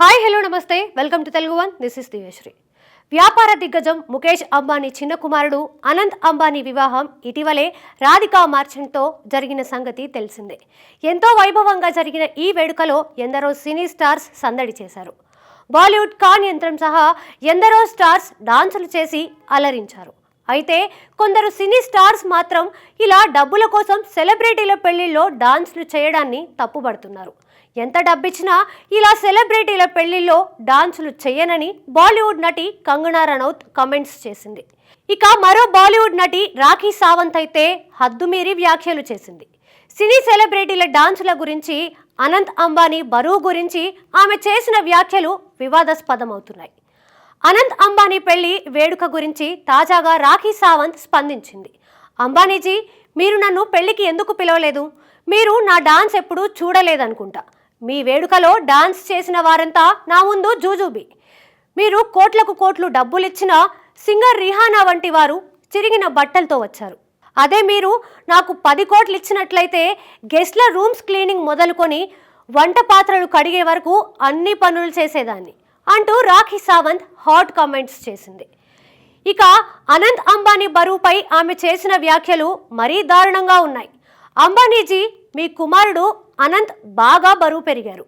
Hi hello నమస్తే. Welcome to Telugu one this is Divyasri వ్యాపార దిగ్గజం ముఖేష్ అంబానీ చిన్న కుమారుడు అనంత్ అంబానీ వివాహం ఇటీవలే రాధికా మార్చెంట్తో జరిగిన సంగతి తెలిసిందే. ఎంతో వైభవంగా జరిగిన ఈ వేడుకలో ఎందరో సినీ స్టార్స్ సందడి చేశారు. బాలీవుడ్ కాన్ యంత్రం సహా ఎందరో స్టార్స్ డాన్సులు చేసి అలరించారు. అయితే కొందరు సినీ స్టార్స్ మాత్రం ఇలా డబ్బుల కోసం సెలబ్రిటీల పెళ్ళిల్లో డాన్స్లు చేయడాన్ని తప్పుపడుతున్నారు ఎంత డబ్బిచ్చినా ఇలా సెలబ్రిటీల పెళ్ళిల్లో డాన్సులు చేయనని బాలీవుడ్ నటి కంగనా రనౌత్ కమెంట్స్ చేసింది. ఇక మరో బాలీవుడ్ నటి రాఖీ సావంత్ అయితే హద్దుమీరి వ్యాఖ్యలు చేసింది. సినీ సెలబ్రిటీల డాన్సుల గురించి అనంత్ అంబానీ బరువు గురించి ఆమె చేసిన వ్యాఖ్యలు వివాదాస్పదమవుతున్నాయి. అనంత్ అంబానీ పెళ్ళి వేడుక గురించి తాజాగా రాఖీ సావంత్ స్పందించింది. అంబానీజీ మీరు నన్ను పెళ్ళికి ఎందుకు పిలవలేదు? మీరు నా డాన్స్ ఎప్పుడూ చూడలేదనుకుంటా. మీ వేడుకలో డాన్స్ చేసిన వారంతా నా ముందు జూజూబి. మీరు కోట్లకు కోట్లు డబ్బులిచ్చిన సింగర్ రిహానా వంటి వారు చిరిగిన బట్టలతో వచ్చారు. అదే మీరు నాకు పది కోట్లు ఇచ్చినట్లయితే గెస్ట్ల రూమ్స్ క్లీనింగ్ మొదలుకొని వంట పాత్రలు కడిగే వరకు అన్ని పనులు చేసేదాన్ని. అంటూ రాఖీ సావంత్ హాట్ కామెంట్స్ చేసింది. ఇక అనంత్ అంబానీ బరువుపై ఆమె చేసిన వ్యాఖ్యలు మరీ దారుణంగా ఉన్నాయి. అంబానీజీ మీ కుమారుడు అనంత్ బాగా బరువు పెరిగారు.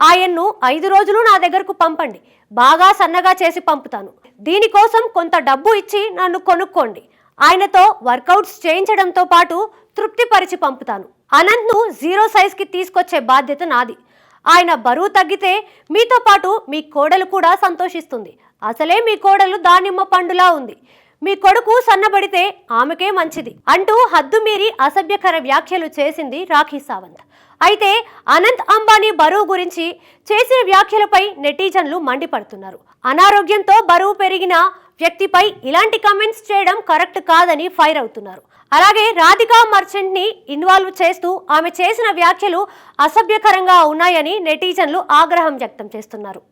ఆయన్ను ఐదు రోజులు నా దగ్గరకు పంపండి. బాగా సన్నగా చేసి పంపుతాను. దీనికోసం కొంత డబ్బు ఇచ్చి నన్ను కొనుక్కోండి. ఆయనతో వర్కౌట్స్ చేయించడంతో పాటు తృప్తిపరిచి పంపుతాను. అనంత్ను జీరో సైజ్కి తీసుకొచ్చే బాధ్యత నాది. ఆయన బరువు తగ్గితే మీతో పాటు మీ కోడలు కూడా సంతోషిస్తుంది. అసలే మీ కోడలు దానిమ్మ పండులా ఉంది. మీ కొడుకు సన్నబడితే ఆమెకే మంచిది అంటూ హద్దు మీరి అసభ్యకర వ్యాఖ్యలు చేసింది రాఖీ సావంత్. అయితే అనంత్ అంబానీ బరువు గురించి చేసిన వ్యాఖ్యలపై నెటిజన్లు మండిపడుతున్నారు. అనారోగ్యంతో బరువు పెరిగిన వ్యక్తిపై ఇలాంటి కమెంట్స్ చేయడం కరెక్ట్ కాదని ఫైర్ అవుతున్నారు. అలాగే రాధికా మర్చెంట్ని ఇన్వాల్వ్ చేస్తూ ఆమె చేసిన వ్యాఖ్యలు అసభ్యకరంగా ఉన్నాయని నెటిజన్లు ఆగ్రహం వ్యక్తం చేస్తున్నారు.